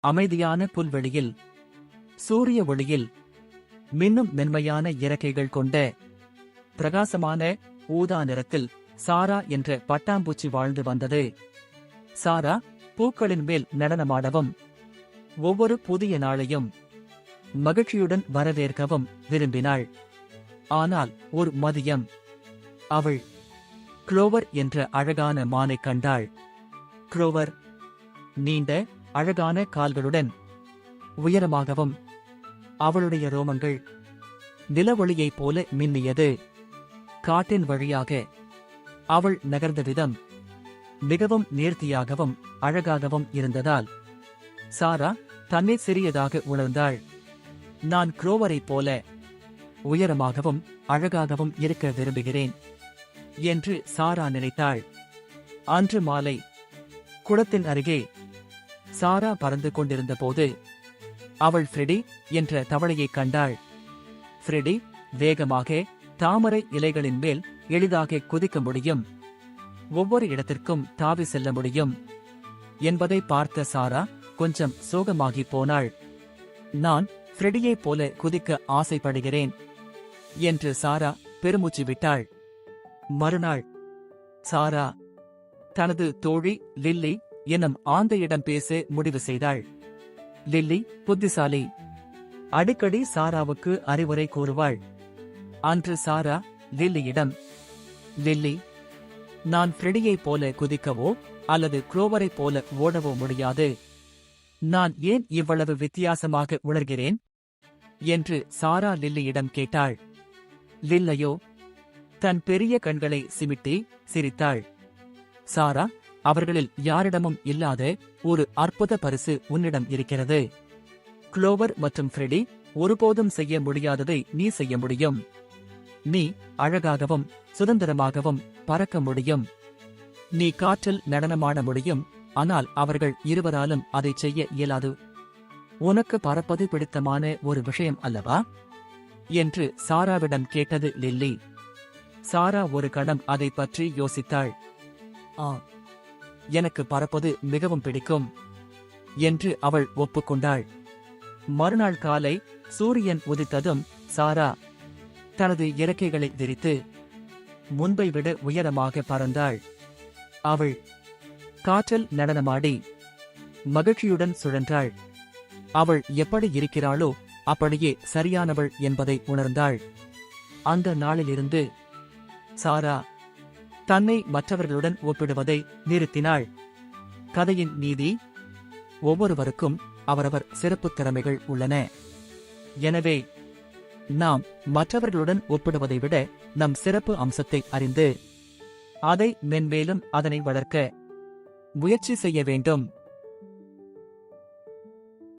அமைதியான புல்வெளியில் சூரிய ஒளியில் மின்னும் மென்மையான இறக்கைகள் கொண்ட பிரகாசமான ஊதா நிறத்தில் சாரா என்ற பட்டாம்பூச்சி வாழ்ந்து வந்தது. சாரா பூக்களின் மேல் நடனமாடவும் ஒவ்வொரு புதிய நாளையும் மகிழ்ச்சியுடன் வரவேற்கவும் விரும்பினாள். ஆனால் ஒரு மதியம் அவள் குளோவர் என்ற அழகான மானைக் கண்டாள். குளோவர் நீண்ட அழகான கால்களுடன் உயரமாகவும் அவளுடைய ரோமங்கள் நிலவொளியைப் போல மின்னியது. காட்டின் வழியாக அவள் நகர்ந்த விதம் மிகவும் நேர்த்தியாகவும் அழகாகவும் இருந்ததால் சாரா தன்னை சிறியதாக உணர்ந்தாள். நான் குரோவரைப் போல உயரமாகவும் அழகாகவும் இருக்க விரும்புகிறேன் என்று சாரா நினைத்தாள். அன்று மாலை குளத்தின் அருகே சாரா பறந்து கொண்டிருந்த போது அவள் ஃப்ரெடி என்ற தவளையைக் கண்டாள். ஃப்ரெடி வேகமாக தாமரை இலைகளின் மேல் எளிதாக குதிக்க முடியும். ஒவ்வொரு இடத்திற்கும் தாவி செல்ல முடியும். என்பதை பார்த்த சாரா கொஞ்சம் சோகமாகி போனாள். நான் ஃப்ரெடியைப் போல குதிக்க ஆசைப்படுகிறேன் என்று சாரா பெருமூச்சு விட்டாள். மறுநாள் சாரா தனது தோழி லில்லி எனும் ஆந்தையிடம் பேச முடிவு செய்தாள். லில்லி புத்திசாலி. அடிக்கடி சாராவுக்கு அறிவுரை கூறுவாள். அன்று சாரா லில்லியிடம் லில்லி நான் ஃப்ரெடியைப் போல குதிக்கவோ அல்லது குரோவரைப் போல ஓடவோ முடியாது. நான் ஏன் இவ்வளவு வித்தியாசமாக உணர்கிறேன்? என்று சாரா லில்லியிடம் கேட்டாள். லில்லையோ தன் பெரிய கண்களை சிமிட்டி சிரித்தாள். சாரா அவர்களில் யாரிடமும் இல்லாத ஒரு அற்புத பரிசு உன்னிடம் இருக்கிறது. குளோவர் மற்றும் ஃப்ரெடி ஒருபோதும் செய்ய முடியாததை நீ செய்ய முடியும். நீ அழகாகவும் சுதந்திரமாகவும் பறக்க முடியும். நீ காற்றில் நடனமாட முடியும் ஆனால் அவர்கள் இருவராலும் அதை செய்ய இயலாது. உனக்கு பறப்பது பிடித்தமான ஒரு விஷயம் அல்லவா? என்று சாராவிடம் கேட்டது லில்லி. சாரா ஒரு கணம் அதை பற்றி யோசித்தாள். ஆ எனக்கு பறப்பது மிகவும் பிடிக்கும் என்று அவள் ஒப்புக்கொண்டாள். மறுநாள் காலை சூரியன் உதித்ததும் சாரா தனது இறக்கைகளை விரித்து முன்பை விட உயரமாக பறந்தாள். அவள் காற்றில் நடனமாடி மகிழ்ச்சியுடன் சுழன்றாள். அவள் எப்படி இருக்கிறாளோ அப்படியே சரியானவள் என்பதை உணர்ந்தாள். அந்த நாளிலிருந்து சாரா தன்னை மற்றவர்களுடன் ஒப்பிடுவதை நிறுத்தினாள். கதையின் நீதி. ஒவ்வொருவருக்கும் அவரவர் சிறப்புத் திறமைகள் உள்ளன. எனவே நாம் மற்றவர்களுடன் ஒப்பிடுவதை விட நம் சிறப்பு அம்சத்தை அறிந்து அதை மென்மேலும் அதனை வளர்க்க முயற்சி செய்ய வேண்டும்.